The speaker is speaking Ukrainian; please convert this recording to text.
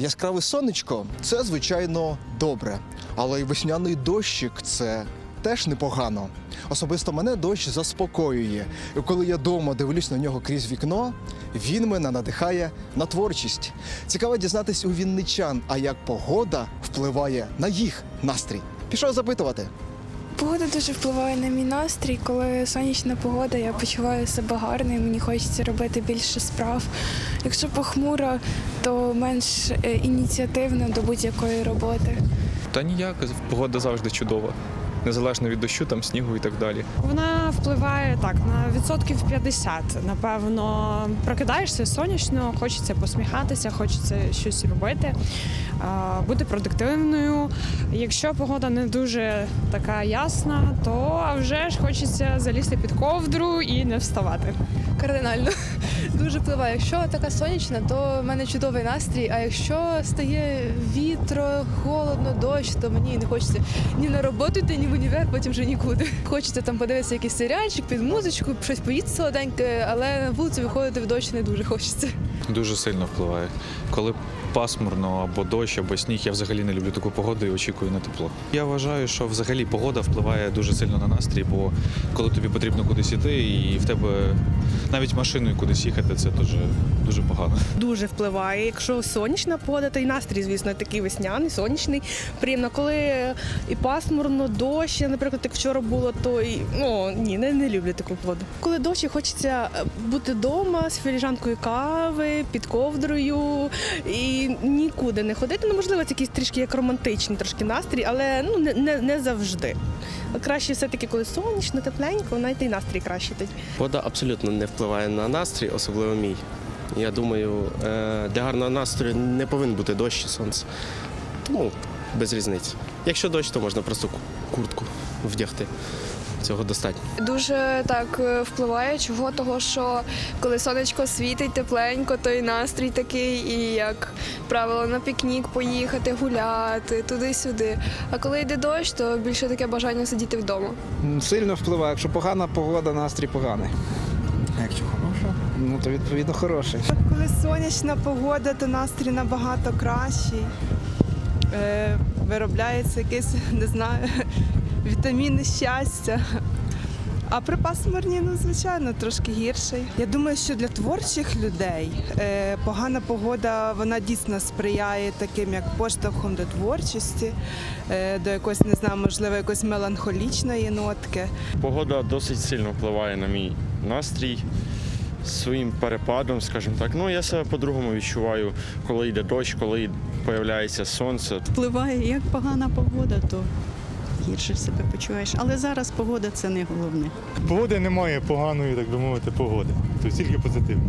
Яскраве сонечко це звичайно добре, але й весняний дощик це теж непогано. Особисто мене дощ заспокоює. І коли я вдома дивлюсь на нього крізь вікно, він мене надихає на творчість. Цікаво дізнатись у вінничан, а як погода впливає на їх настрій. Пішов запитувати. Погода дуже впливає на мій настрій. Коли сонячна погода, я почуваю себе гарно і мені хочеться робити більше справ. Якщо похмуро, то менш е, ініціативно до будь-якої роботи. Та ніяк, погода завжди чудова. Незалежно від дощу, там снігу і так далі. Вона впливає так на відсотків 50. Напевно, прокидаєшся сонячно, хочеться посміхатися, хочеться щось робити, бути продуктивною. Якщо погода не дуже така ясна, то вже ж хочеться залізти під ковдру і не вставати. Кардинально дуже впливає. Якщо така сонячна, то в мене чудовий настрій. А якщо стає вітро, холодно, дощ, то мені не хочеться ні на роботу ні в універ, потім вже нікуди. Хочеться там подивитися якийсь серіальчик під музичку, щось поїсти солоденьке, але на вулицю виходити в дощ не дуже хочеться. Дуже сильно впливає. Коли пасмурно або дощ, або сніг, я взагалі не люблю таку погоду і очікую на тепло. Я вважаю, що взагалі погода впливає дуже сильно на настрій, бо коли тобі потрібно кудись іти, і в тебе навіть машиною кудись їхати, це дуже, дуже погано. дуже впливає. Якщо сонячна погода, то і настрій, звісно, такий весняний, сонячний. Приємно, коли і пасмурно, дощ, наприклад, як вчора було, то і ну ні, не, не люблю таку погоду. Коли дощ, хочеться е, бути вдома з філіжанкою кави, під ковдрою і нікуди не ходити. Ну, можливо, це якийсь трішки як романтичний трошки настрій, але ну не, не, не завжди. Краще все-таки, коли сонячно, тепленько, навіть і настрій краще тоді. Вода абсолютно не впливає на настрій, особливо мій. Я думаю, е, для гарного настрою не повинен бути дощ і сонце. Тому без різниці. Якщо дощ, то можна просто куртку вдягти. Цього достатньо. Дуже так е, впливає, чого того, що коли сонечко світить тепленько, то і настрій такий, і як правило, на пікнік поїхати, гуляти туди-сюди. А коли йде дощ, то більше таке бажання сидіти вдома. Сильно впливає. Якщо погана погода, настрій поганий. А якщо хороша? Ну то відповідно хороший. Коли сонячна погода, то настрій набагато кращий. Е, виробляється якесь, не знаю, вітаміни щастя. А при пасмурні, ну, звичайно, трошки гірший. Я думаю, що для творчих людей е, погана погода вона дійсно сприяє таким як поштовхом до творчості, е, до якоїсь, не знаю, можливо, якоїсь меланхолічної нотки. Погода досить сильно впливає на мій настрій своїм перепадом, скажімо так. Ну, я себе по-другому відчуваю, коли йде дощ, коли з'являється сонце. впливає як погана погода, то гірше себе почуваєш. Але зараз погода це не головне. Погоди немає поганої, так би мовити, погоди. Тобто тільки позитивні.